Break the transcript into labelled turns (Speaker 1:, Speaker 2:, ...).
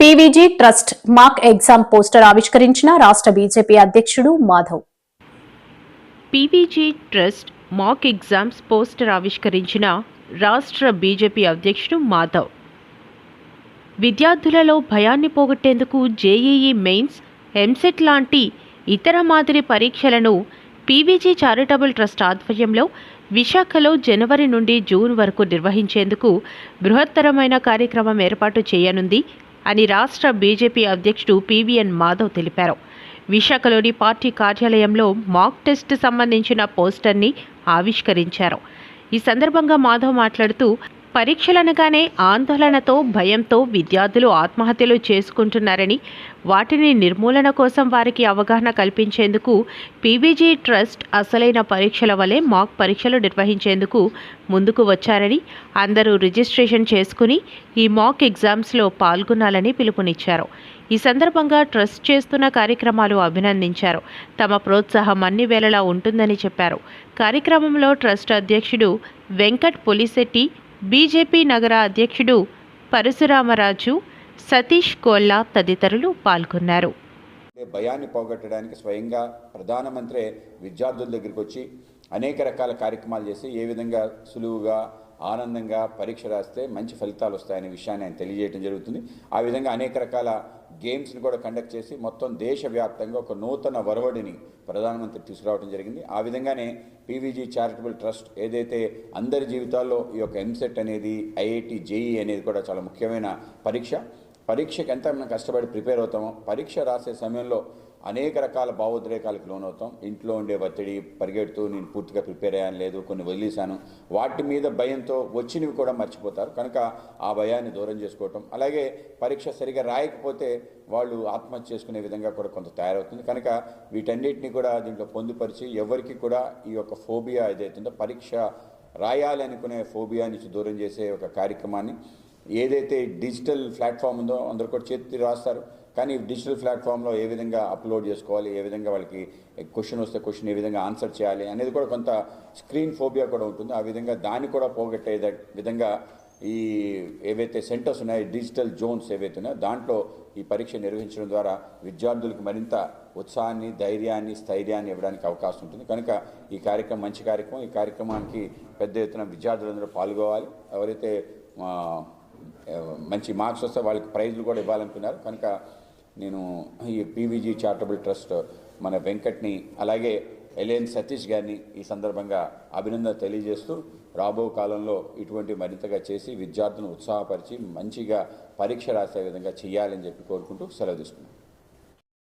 Speaker 1: PVG trust mock exam poster ఆవిష్కరించిన రాష్ట్ర BJP అధ్యక్షుడు Madhav.
Speaker 2: PVG trust mock exams poster ఆవిష్కరించిన రాష్ట్ర బీజేపీ అధ్యక్షుడు మాధవ్. విద్యార్థులలో భయాన్ని పోగొట్టేందుకు జేఈఈ మెయిన్స్ ఎంసెట్ లాంటి ఇతర మాదిరి పరీక్షలను పీవీజీ చారిటబుల్ ట్రస్ట్ ఆధ్వర్యంలో విశాఖలో జనవరి నుండి జూన్ వరకు నిర్వహించేందుకు బృహత్తరమైన కార్యక్రమం ఏర్పాటు చేయనుంది అని రాష్ట్ర బీజేపీ అధ్యక్షుడు పీవీఎన్ మాధవ్ తెలిపారు. విశాఖలోని పార్టీ కార్యాలయంలో మాక్ టెస్ట్ సంబంధించిన పోస్టర్ని ఆవిష్కరించారు. ఈ సందర్భంగా మాధవ్ మాట్లాడుతూ పరీక్షలనగానే ఆందోళనతో భయంతో విద్యార్థులు ఆత్మహత్యలు చేసుకుంటున్నారని వాటిని నిర్మూలన కోసం వారికి అవగాహన కల్పించేందుకు పీవీజీ ట్రస్ట్ అసలైన పరీక్షల వలె మాక్ పరీక్షలు నిర్వహించేందుకు ముందుకు వచ్చారని అందరూ రిజిస్ట్రేషన్ చేసుకుని ఈ మాక్ ఎగ్జామ్స్లో పాల్గొనాలని పిలుపునిచ్చారు. ఈ సందర్భంగా ట్రస్ట్ చేస్తున్న కార్యక్రమాలు అభినందించారు. తమ ప్రోత్సాహం అన్ని వేళలా ఉంటుందని చెప్పారు. కార్యక్రమంలో ట్రస్ట్ అధ్యక్షుడు వెంకట్ పులిశెట్టి బీజేపీ నగర అధ్యక్షుడు పరశురామరాజు సతీష్ కోల్లా తదితరులు పాల్గొన్నారు.
Speaker 3: భయాన్ని పోగొట్టడానికి స్వయంగా ప్రధానమంత్రి విద్యార్థుల దగ్గరికి వచ్చి అనేక రకాల కార్యక్రమాలు చేసి ఏ విధంగా సులువుగా ఆనందంగా పరీక్ష రాస్తే మంచి ఫలితాలు వస్తాయనే విషయాన్ని ఆయన తెలియజేయడం జరుగుతుంది. ఆ విధంగా అనేక రకాల గేమ్స్ని కూడా కండక్ట్ చేసి మొత్తం దేశవ్యాప్తంగా ఒక నూతన వరవడిని ప్రధానమంత్రి తీసుకురావడం జరిగింది. ఆ విధంగానే పీవీజీ చారిటబుల్ ట్రస్ట్ ఏదైతే అందరి జీవితాల్లో ఈ యొక్క ఎంసెట్ అనేది ఐఐటి జేఈ అనేది కూడా చాలా ముఖ్యమైన పరీక్ష. పరీక్షకి ఎంత మనం కష్టపడి ప్రిపేర్ అవుతామో పరీక్ష రాసే సమయంలో అనేక రకాల భావోద్రేకాలకు లోనవుతాం. ఇంట్లో ఉండే ఒత్తిడి పరిగెడుతూ నేను పూర్తిగా ప్రిపేర్ అయ్యాను లేదు కొన్ని వదిలేశాను. వాటి మీద భయంతో వచ్చినవి కూడా మర్చిపోతారు. కనుక ఆ భయాన్ని దూరం చేసుకోవటం. అలాగే పరీక్ష సరిగా రాయకపోతే వాళ్ళు ఆత్మహత్య చేసుకునే విధంగా కూడా కొంత తయారవుతుంది. కనుక వీటన్నిటిని కూడా దీంట్లో పొందుపరిచి ఎవరికి కూడా ఈ యొక్క ఫోబియా ఏదైతుందో పరీక్ష రాయాలనుకునే ఫోబియా నుంచి దూరం చేసే ఒక కార్యక్రమాన్ని ఏదైతే డిజిటల్ ప్లాట్ఫామ్ ఉందో అందరు కూడా చేతి రాస్తారు. కానీ డిజిటల్ ప్లాట్ఫామ్లో ఏ విధంగా అప్లోడ్ చేసుకోవాలి ఏ విధంగా వాళ్ళకి క్వశ్చన్ వస్తే క్వశ్చన్ ఏ విధంగా ఆన్సర్ చేయాలి అనేది కూడా కొంత స్క్రీన్ ఫోబియా కూడా ఉంటుంది. ఆ విధంగా దాన్ని కూడా పోగొట్టే విధంగా ఈ ఏవైతే సెంటర్స్ ఉన్నాయో డిజిటల్ జోన్స్ ఏవైతే ఉన్నాయో దాంట్లో ఈ పరీక్ష నిర్వహించడం ద్వారా విద్యార్థులకు మరింత ఉత్సాహాన్ని ధైర్యాన్ని స్థైర్యాన్ని ఇవ్వడానికి అవకాశం ఉంటుంది. కనుక ఈ కార్యక్రమం మంచి కార్యక్రమం. ఈ కార్యక్రమానికి పెద్ద ఎత్తున విద్యార్థులందరూ పాల్గొవాలి. ఎవరైతే మంచి మార్క్స్ వస్తే వాళ్ళకి ప్రైజ్లు కూడా ఇవ్వాలనుకున్నారు. కనుక నేను ఈ పీవీజీ చారిటబుల్ ట్రస్ట్ మన వెంకట్ని అలాగే ఎలేన్ సతీష్ గారిని ఈ సందర్భంగా అభినందన తెలియజేస్తూ రాబో కాలంలో ఇటువంటి మరింతగా చేసి విద్యార్థులను ఉత్సాహపరిచి మంచిగా పరీక్ష రాసే విధంగా చేయాలని చెప్పి కోరుకుంటూ సెలవు తీసుకున్నాను.